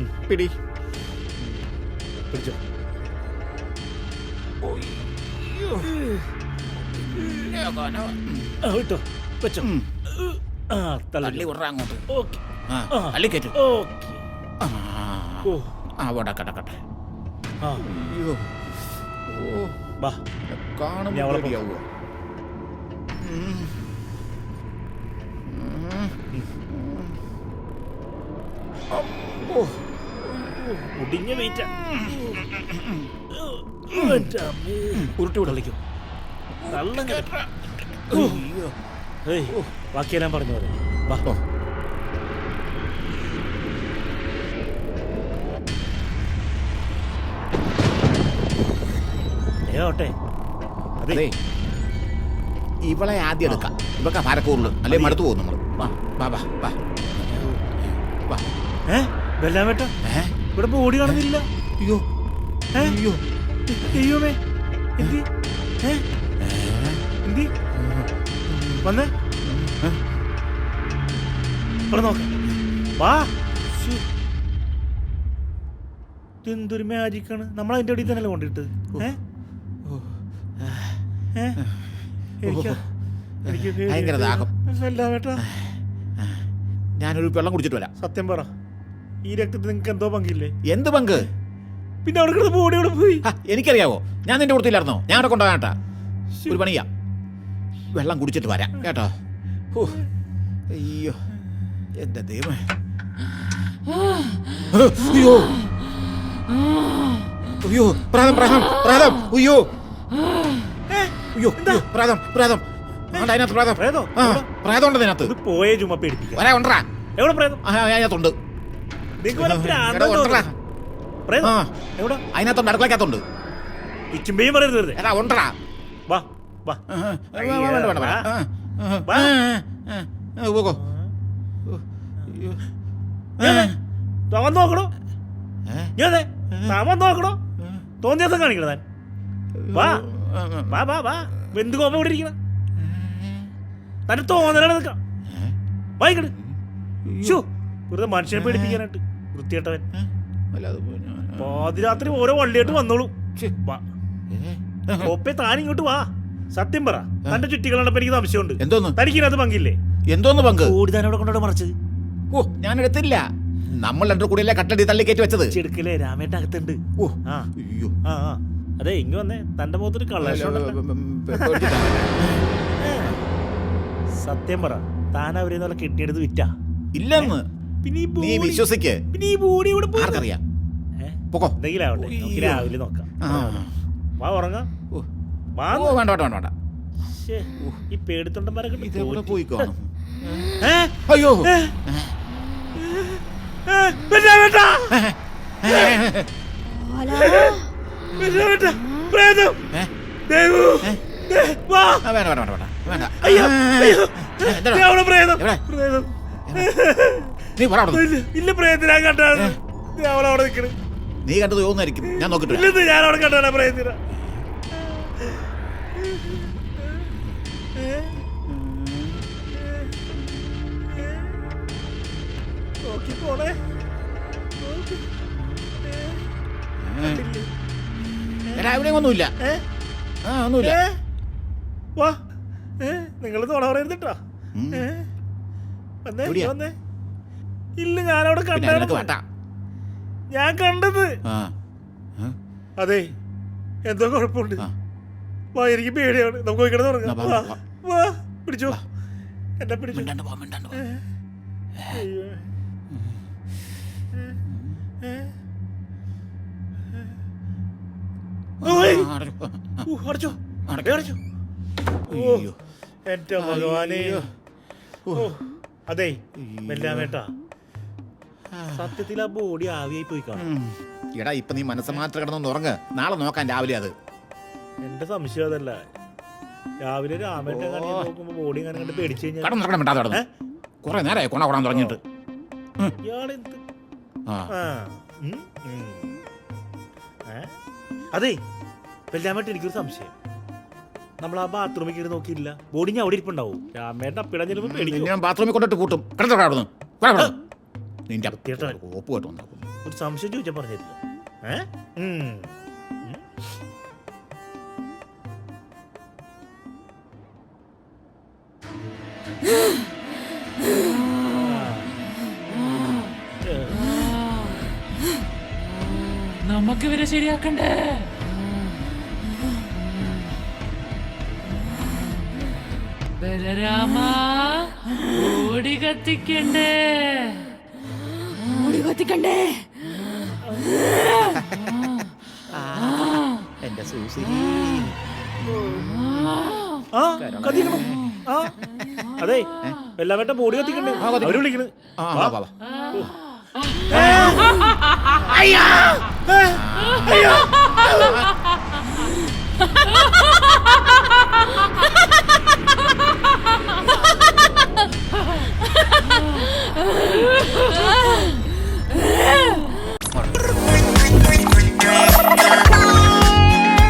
പിടി. പിടിച്ചോ. വെച്ചോ. ഉം. ആ തള്ളി. തള്ളി വിടറ അങ്ങോട്ട്. ഓക്കെ. ആ ആ. കയറ്റു ഓ. ആ അയ്യോ. ഓ. കാണുമ്പോൾ മുടിഞ്ഞ വെയിറ്റ്. ഉരുട്ടി വിടളിക്കും നല്ല ബാക്കിയെല്ലാം പറഞ്ഞു പോലെ വാ. ഓട്ടെ. അതെ. ഇവളെ ആദ്യം എടുക്കാം. ഇവക്ക ഭാരക്കൂറിന് അല്ലെ മടുത്തു പോകും നമ്മൾ വാ വാ വാ വാ. വാ ഏ? വെല്ലാം വേട്ട ഏ? ഇവിടെ ബോഡി കാണുന്നില്ല അയ്യോ? അയ്യോ. അയ്യോമേ എന്തി? എന്തി? വന്നേ. ഇവിടെ നോക്ക. വാ. ഇതെന്തൊരു മാജിക്കാണ് നമ്മൾ അതിന്റെ അടിയിൽ തന്നെയല്ലേ കൊണ്ടിട്ട്. ഭയങ്കര ദാഹം. ഞാനൊരു വെള്ളം കുടിച്ചിട്ട് വരാം. സത്യം പറ. ഈ രക്തത്തിൽ നിങ്ങൾക്ക് എന്തോ പങ്കില്ലേ? എന്ത് പങ്ക്? പിന്നെ അവിടെ കിടന്ന് ബോഡി അവിടെ പോയി. ഹ, എനിക്കറിയാവോ. ഞാൻ നിന്റെ കൊടുത്തില്ലായിരുന്നോ ഞാൻ അവിടെ കൊണ്ടുപോകാം കേട്ടാ. ഒരു പണിയാ. വെള്ളം കുടിച്ചിട്ട് വരാം കേട്ടോ. ഹോ, അയ്യോ. എന്റെ ദൈവം അയ്യോ. അയ്യോ. പ്രാതം പ്രാതം പ്രാതം. അയ്യോ. അയ്യോ അയ്യോ, പ്രാതം പ്രാതം. ആണ്ട് അതിനകത്ത് പ്രാതം. പ്രേതോ? ആ പ്രാതം ഉണ്ട് അതിനകത്ത്? ഇത് പോയ ചുമ്മാ പേടിപ്പിക്കാം വരാ ഉണ്ടാ എവിടെ പ്രേതം? ആ അതിനകത്തുണ്ട്. അതിനകത്തുണ്ട് അടുക്കളക്കകത്തുണ്ട്. ഇച്ചുമ്പയും പറയരുത് വെറുതെ. എടാ വാ വാ. വേണ്ട, വേണ്ട, വേണ്ട. വാ. പോകോ. നോക്കണോ? ഞാൻ നോക്കണോ? തോന്നിയ ദിവസം കാണിക്കണം താൻ? വാ. വാ വാ വാ. എന്ത് കോപ്പം ഇവിടെ ഇരിക്കണം. തന്നെ തോന്നലാണ് നിൽക്കാം ഏ? വായിക്കട് ഷോ വെറുതെ മനുഷ്യനെ പേടിപ്പിക്കാനായിട്ട്. വൃത്തിയേട്ടവൻ പാതിരാത്രി ഓരോ വള്ളിയായിട്ട് വന്നോളൂ? ഒപ്പേ താൻ ഇങ്ങോട്ട് വാ. സത്യം പറ. തന്റെ ചുറ്റികളുടെ എനിക്ക് സംശയമുണ്ട്. എന്തോന്ന്? തനിക്കിനകത്ത് പങ്കില്ലേ? എന്തോന്ന് പങ്ക്? താൻ അവിടെ കൊണ്ടോടെ മറച്ചത്. ഓ ഞാൻ എടുത്തില്ല. നമ്മൾ രണ്ടു കൂടിയല്ലേ കട്ടടി തള്ളി കയറ്റി വെച്ചത്? ചെടുക്കലേ രാമേട്ട അകത്തുണ്ട്. ഓ ആ. അയ്യോ. ആ അതെ ഇങ്ങ് വന്നേ. തന്റെ മുഖത്തൊരു കള്ളേഷം പേടിച്ചിട്ടാ. സത്യം പറ. താൻ അവരെ കിട്ടിയെടുത്ത് കെട്ടിയെടുത്ത് വിറ്റാ. ഇല്ലെന്ന്. നീ വിശ്വസിക്ക് പിന്നെ ഈ ബോഡി ഇവിടെ പോയി ആർക്കറിയാം? പൊക്കോ എന്തെങ്കിലും ആവട്ടെ നമുക്ക്. രാവിലെ നോക്കാം ആ. വാ ഉറങ്ങാം ഓ. വാ ഓ വേണ്ട വേണ്ട വേണ്ട വേണ്ട ശ്ശേ, ഈ പേടിത്തൊണ്ടന്മാരൊക്കെ ഇട്ട് ഇതെവിടെ തോറ്റ്. പോയി കാണും ഏ? അയ്യോ ഏ? ഏ? വേണ്ട, വേണ്ട. വേണ്ട, വേണ്ട. പ്രേതം. ഏ? ദേവു. ഏ? ദേ, വാ. ആ, വേണ്ട വേണ്ട വേണ്ട വേണ്ട വേണ്ട അയ്യോ, അയ്യോ. ദേ, അവിടെ പ്രേതം. എവിടെ? പ്രേതം. നീ പറ അവിടുന്ന്. ഇല്ല, ഇല്ല പ്രേതത്തിനാ കണ്ടാണ് അവളവിടെ നിക്കണ് നീ കണ്ടത് തോന്നായിരിക്കും ഞാൻ നോക്കിട്ട് വരാം. ഇല്ലെന്ന് ഞാൻ അവിടെ കണ്ടാണ് പ്രേതത്തിന നോക്കി പോണേ നോക്കി. ഏ. എടാ ഇവിടെ ഒന്നുമില്ല ഏ? ആ ഒന്നുമില്ല ഏ? വാ നിങ്ങൾ തോണ പറയുന്നിട്ടാ ഉം. വന്നേ എവിടെയാ? വന്നേ ഇല്ല ഞാനവിടെ കണ്ടായിരുന്നു ഞാൻ കണ്ടത്. അതെ എന്തോ കുഴപ്പമുണ്ട്. വാ എനിക്ക് പേടിയാണ്. നമുക്ക് പോയി കിടന്ന് വാ, പിടിച്ചോ. എന്നെ പിടിച്ചോ. അടച്ചു. അടച്ചോ. എന്റെ ഭഗവാനെ. അയ്യോ. ഓ അതെ. മെല്ലാമേട്ടാ. സത്യത്തിൽ ആ ബോഡി ആവിയായി പോയി കാണും. എടാ ഇപ്പൊ നീ മനസ്സമാത്ര കിടന്നൊന്ന് ഉറങ്ങ്. നാളെ നോക്കാൻ രാവിലെ അത്. എന്റെ സംശയം അതല്ല. രാവിലെ രാമേട്ടൻ. നോക്കുമ്പോ ബോഡി കണ്ട് പേടിച്ചു കഴിഞ്ഞാൽ കടന്നു നടക്കണം മിണ്ടാതെ കിടന്ന്. കുറെ നേരമായി കൊണ കൊടാൻ തുടങ്ങിയിട്ട്. ഇയാളെന്ത്? ആ. ആ. ഉം, ഉം. ഏ? അതെ വെല്ലാമേട്ട് എനിക്കൊരു സംശയം. നമ്മൾ ആ ബാത്റൂമിൽ കയറി നോക്കിയില്ല. ബോഡി ഞാൻ അവിടെ ഇരിപ്പുണ്ടാവും. രാമേട്ടൻ അപ്പിടാൻ ചിലപ്പോൾ പേടിക്കും. നിന്നെ ഞാൻ ബാത്റൂമിൽ കൊണ്ടിട്ട് പൂട്ടും. കിടന്നു അവിടുന്ന്. നിന്റെ വൃത്തികെട്ടവൻ. കോപ്പ് കേട്ടോ ഒരു സംശയം ചോദിച്ചാൽ പറഞ്ഞില്ല ഏ. ഉം. നമുക്ക് ഇവരെ ശരിയാക്കണ്ടേ ബലരാമ ഓടി കത്തിക്കണ്ടേ മുടി കത്തിക്കണ്ടേ? എന്റെ സൂസിരി ആ കത്തിക്കണം. ആ. അതെ എല്ലാവരുടെ ബോഡി കത്തിക്കണ്ടേ? അവർ വിളിക്കണ് ആ